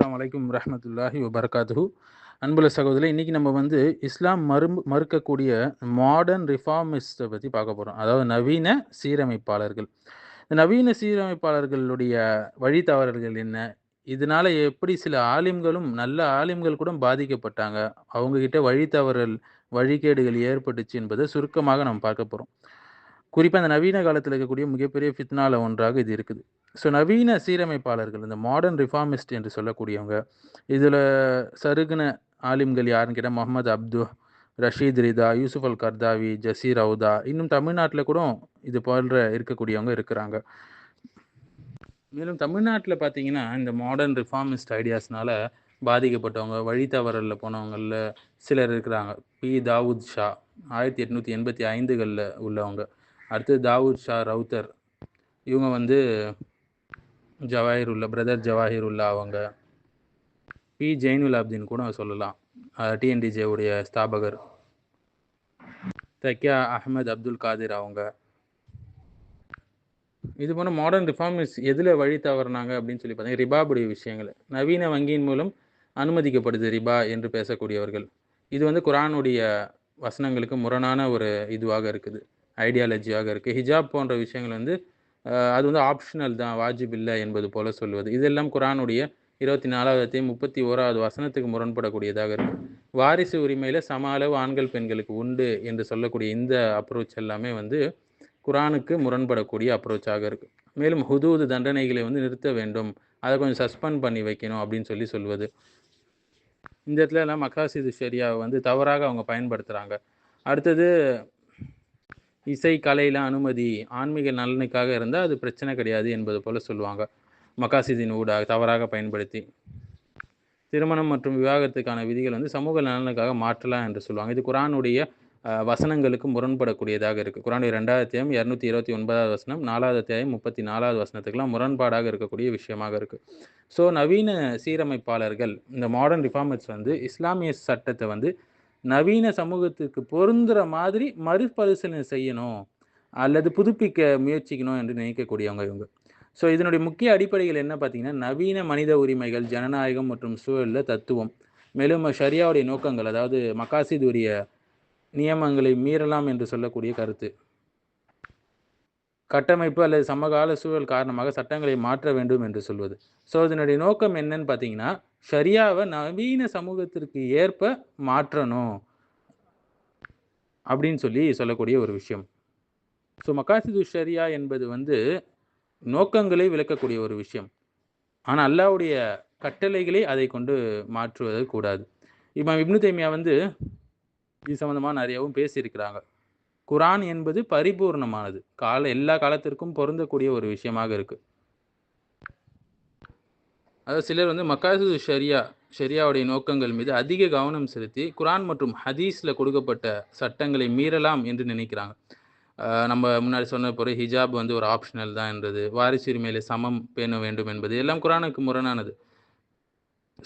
அஸ்லாம் வலைக்கம் ரஹமத்துல்லாஹி வபர்காத்து அன்புல சகோதரர் இன்றைக்கி நம்ம வந்து இஸ்லாம் மறு மறுக்கக்கூடிய மாடர்ன் ரிஃபார்மிஸ்ட்டை பற்றி பார்க்க போகிறோம் அதாவது நவீன சீரமைப்பாளர்கள். இந்த நவீன சீரமைப்பாளர்களுடைய வழித்தவறல்கள் என்ன? இதனால எப்படி சில ஆலிம்களும் நல்ல ஆலிம்கள் கூட பாதிக்கப்பட்டாங்க? அவங்கக்கிட்ட வழித்தவறல் வழிகேடுகள் ஏற்பட்டுச்சு என்பதை சுருக்கமாக நம்ம பார்க்க போகிறோம் குறிப்பாக இந்த நவீன காலத்தில் இருக்கக்கூடிய மிகப்பெரிய ஃபித்னாவில் ஒன்றாக இது இருக்குது. ஸோ நவீன சீரமைப்பாளர்கள் இந்த மாடர்ன் ரிஃபார்மிஸ்ட் என்று சொல்லக்கூடியவங்க இதில் சருகுன ஆலிம்கள் யாருன்னு கேட்டால் முகமது அப்து ரஷீத் ரிதா யூசுஃப் அல் கர்தாவி ஜசீர் அவுதா இன்னும் தமிழ்நாட்டில் கூட இது போன்ற இருக்கக்கூடியவங்க இருக்கிறாங்க. மேலும் தமிழ்நாட்டில் பார்த்தீங்கன்னா இந்த மாடர்ன் ரிஃபார்மிஸ்ட் ஐடியாஸ்னால பாதிக்கப்பட்டவங்க வழி தவறலில் போனவங்களில் சிலர் இருக்கிறாங்க. பி. தாவூத் ஷா ஆயிரத்தி எட்நூற்றி எண்பத்தி ஐந்துகளில் உள்ளவங்க. அடுத்து தாவூத் ஷா ரவுத்தர். இவங்க வந்து ஜவாஹிருல்லா பிரதர் ஜவாஹிருல்லா அவங்க. பி ஜெயினுல் அப்தீன் கூட சொல்லலாம். டிஎன்டிஜே உடைய ஸ்தாபகர். தக்கியா அஹமத் அப்துல் காதிர் அவங்க. இது போன மாடர்ன் ரிஃபார்மிஸ் எதில் வழி தவறினாங்க அப்படின்னு சொல்லி பார்த்தீங்கன்னா ரிபாவுடைய விஷயங்கள். நவீன வங்கியின் மூலம் அனுமதிக்கப்படுது ரிபா என்று பேசக்கூடியவர்கள். இது வந்து குரானுடைய வசனங்களுக்கு முரணான ஒரு இதுவாக இருக்குது. ஐடியாலஜியாக இருக்குது ஹிஜாப் போன்ற விஷயங்கள் வந்து அது வந்து ஆப்ஷனல் தான் வாஜிப் இல்லை என்பது போல சொல்வது இதெல்லாம் குரானுடைய இருபத்தி நாலாவது முப்பத்தி ஓராவது வசனத்துக்கு முரண்படக்கூடியதாக இருக்கும். வாரிசு உரிமையில் சம அளவு ஆண்கள் பெண்களுக்கு உண்டு என்று சொல்லக்கூடிய இந்த அப்ரோச் எல்லாமே வந்து குரானுக்கு முரண்படக்கூடிய அப்ரோச்சாக இருக்குது மேலும் ஹுதூது தண்டனைகளை வந்து நிறுத்த வேண்டும். அதை கொஞ்சம் சஸ்பெண்ட் பண்ணி வைக்கணும் அப்படின்னு சொல்லி சொல்வது. இந்த இடத்துல எல்லாம் மக்காசிது ஷெரியாவை வந்து தவறாக அவங்க பயன்படுத்துகிறாங்க அடுத்தது இசை கலையில் அனுமதி ஆன்மீக நலனுக்காக இருந்தால் அது பிரச்சனை கிடையாது என்பது போல் சொல்லுவாங்க. மக்காசிதின் ஊடாக தவறாக பயன்படுத்தி. திருமணம் மற்றும் விவாகரத்துக்கான விதிகள் வந்து சமூக நலனுக்காக மாற்றலாம் என்று சொல்லுவாங்க. இது குரானுடைய வசனங்களுக்கு முரண்படக்கூடியதாக இருக்குது குரானுடைய ரெண்டாவது அத்தியாயம் இரநூத்தி இருபத்தி ஒன்பதாவது வசனம் நாலாவது அத்தியாயம் முப்பத்தி நாலாவது வசனத்துக்கெல்லாம் முரண்பாடாக இருக்கக்கூடிய விஷயமாக இருக்குது ஸோ நவீன சீரமைப்பாளர்கள் இந்த மாடர்ன் ரிஃபார்மர்ஸ் வந்து இஸ்லாமிய சட்டத்தை வந்து நவீன சமூகத்துக்கு பொருந்துகிற மாதிரி மறுபரிசீலனை செய்யணும் அல்லது புதுப்பிக்க முயற்சிக்கணும் என்று நினைக்கக்கூடியவங்க இவங்க. ஸோ இதனுடைய முக்கிய அடிப்படைகள் என்ன பார்த்தீங்கன்னா நவீன மனித உரிமைகள் ஜனநாயகம் மற்றும் சூழலில் தத்துவம். மேலும் ஷரியாவுடைய நோக்கங்கள் அதாவது மகாசிதுடைய நியமங்களை மீறலாம் என்று சொல்லக்கூடிய கருத்து. கட்டமைப்பு அல்லது சமகால சூழல் காரணமாக சட்டங்களை மாற்ற வேண்டும் என்று சொல்வது. ஸோ இதனுடைய நோக்கம் என்னன்னு பார்த்தீங்கன்னா ஷரியாவை நவீன சமூகத்திற்கு ஏற்ப மாற்றணும் அப்படின்னு சொல்லி சொல்லக்கூடிய ஒரு விஷயம். ஸோ மக்காசிது ஷரியா என்பது வந்து நோக்கங்களை விளக்கக்கூடிய ஒரு விஷயம். ஆனால் அல்லாவுடைய கட்டளைகளை அதை கொண்டு மாற்றுவது கூடாது. இப்போ இப்னு தைமியா வந்து இது சம்மந்தமாக நிறையாவும் பேசியிருக்கிறாங்க. குரான் என்பது பரிபூர்ணமானது. கால எல்லா காலத்திற்கும் பொருந்தக்கூடிய ஒரு விஷயமாக இருக்கு. அதாவது சிலர் வந்து மக்காசு ஷரியா ஷரியாவுடைய நோக்கங்கள் மீது அதிக கவனம் செலுத்தி குரான் மற்றும் ஹதீஸில் கொடுக்கப்பட்ட சட்டங்களை மீறலாம் என்று நினைக்கிறாங்க. நம்ம முன்னாடி சொன்ன போகிற ஹிஜாப் வந்து ஒரு ஆப்ஷனல் தான் என்றது வாரிசுரிமையில சமம் பேண வேண்டும் என்பது எல்லாம் குரானுக்கு முரணானது.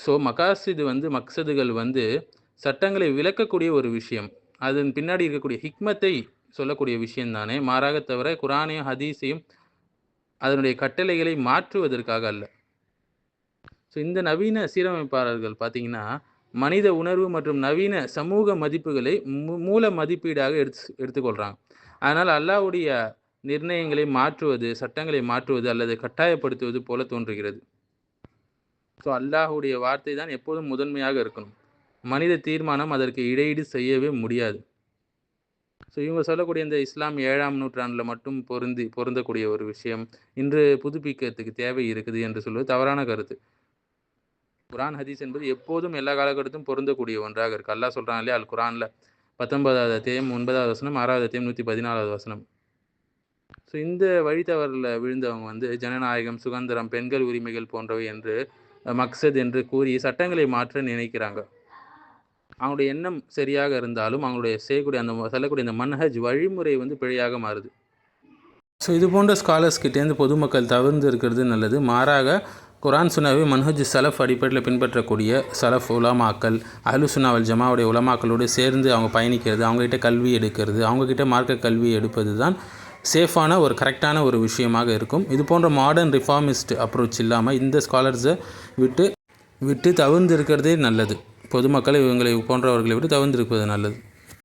ஸோ மகாசிது வந்து மக்சதுகள் வந்து சட்டங்களை விளக்கக்கூடிய ஒரு விஷயம். அதன் பின்னாடி இருக்கக்கூடிய ஹிக்மத்தை சொல்லக்கூடிய விஷயம்தானே? மாறாக தவிர குரானையும் ஹதீஸையும் அதனுடைய கட்டளைகளை மாற்றுவதற்காக அல்ல. ஸோ இந்த நவீன சீரமைப்பாளர்கள் பார்த்தீங்கன்னா மனித உணர்வு மற்றும் நவீன சமூக மதிப்புகளை மூல மதிப்பீடாக எடுத்து எடுத்துக்கொள்கிறாங்க அதனால் அல்லாவுடைய நிர்ணயங்களை மாற்றுவது சட்டங்களை மாற்றுவது அல்லது கட்டாயப்படுத்துவது போல தோன்றுகிறது. ஸோ அல்லாஹுடைய வார்த்தை தான் எப்போதும் முதன்மையாக இருக்கணும். மனித தீர்மானம் அதற்கு இடையீடு செய்யவே முடியாது. ஸோ இவங்க சொல்லக்கூடிய இந்த இஸ்லாம் ஏழாம் நூற்றாண்டில் மட்டும் பொருந்தி பொருந்தக்கூடிய ஒரு விஷயம் இன்று புதுப்பிக்கிறதுக்கு தேவை இருக்குது என்று சொல்வது தவறான கருத்து. குரான் ஹதீஸ் என்பது எப்போதும் எல்லா காலகட்டத்தும் பொருந்தக்கூடிய ஒன்றாக இருக்குது அல்லா சொல்கிறான் இல்லையா? அல் குரானில் பத்தொன்பதாவது அத்தியம் ஒன்பதாவது வசனம் ஆறாவது அத்தியம் நூற்றி பதினாலாவது வசனம். ஸோ இந்த வழித்தவரில் விழுந்தவங்க வந்து ஜனநாயகம் சுதந்திரம் பெண்கள் உரிமைகள் போன்றவை என்று மக்சத் என்று கூறி சட்டங்களை மாற்ற நினைக்கிறாங்க. அவங்களுடைய எண்ணம் சரியாக இருந்தாலும் அவங்களுடைய செய்யக்கூடிய அந்த சொல்லக்கூடிய அந்த மன்ஹஜ் வழிமுறை வந்து பிழையாக மாறுது. ஸோ இது போன்ற ஸ்காலர்ஸ் கிட்டேருந்து பொதுமக்கள் தவிர்ந்து இருக்கிறது நல்லது. மாறாக குரான் சுனாவை மன்ஹஜ் சலஃப் அடிப்படையில் பின்பற்றக்கூடிய சலஃப் உலமாக்கள் அஹலு சுனாவல் ஜமாவுடைய உலமாக்களோடு சேர்ந்து அவங்க பயணிக்கிறது அவங்ககிட்ட கல்வி எடுக்கிறது அவங்கக்கிட்ட மார்க்க கல்வி எடுப்பது தான் சேஃபான ஒரு கரெக்டான ஒரு விஷயமாக இருக்கும். இது போன்ற மாடர்ன் ரிஃபார்மிஸ்ட் அப்ரோச் இல்லாமல் இந்த ஸ்காலர்ஸை விட்டு விட்டு தவிர்ந்து இருக்கிறதே நல்லது. பொதுமக்கள் இவங்களை போன்றவர்களை விட்டு தவிர்ந்திருப்பது நல்லது.